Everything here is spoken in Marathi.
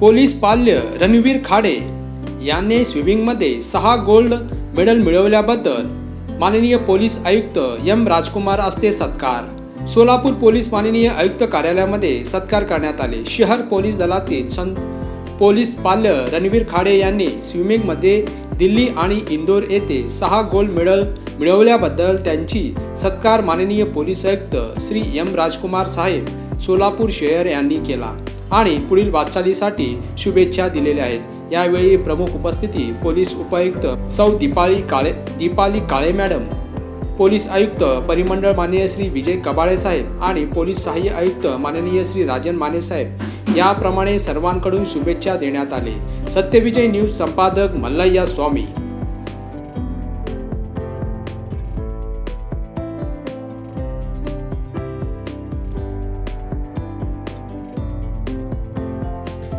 पोलीस पाल्य रणवीर खाडे यांनी स्विमिंगमध्ये सहा गोल्ड मेडल मिळवल्याबद्दल माननीय पोलीस आयुक्त एम राजकुमार असते सत्कार. सोलापूर पोलीस माननीय आयुक्त कार्यालयामध्ये सत्कार करण्यात आले. शहर पोलीस दलातील सं पोलीस पाल्य रणवीर खाडे यांनी स्विमिंगमध्ये दिल्ली आणि इंदोर येथे सहा गोल्ड मेडल मिळवल्याबद्दल त्यांची सत्कार माननीय पोलीस आयुक्त श्री एम राजकुमार साहेब सोलापूर शहर यांनी केला. आणि पुढील वाटचालीसाठी शुभेच्छा दिलेल्या आहेत. यावेळी प्रमुख उपस्थिती पोलीस उपायुक्त सौ दीपाली काळे दीपाली काळे मॅडम पोलीस आयुक्त परिमंडळ माननीय श्री विजय कबाळे साहेब आणि पोलीस सहाय्य आयुक्त माननीय श्री राजन माने साहेब. याप्रमाणे सर्वांकडून शुभेच्छा देण्यात आले. सत्यविजय न्यूज संपादक मल्लय्या स्वामी.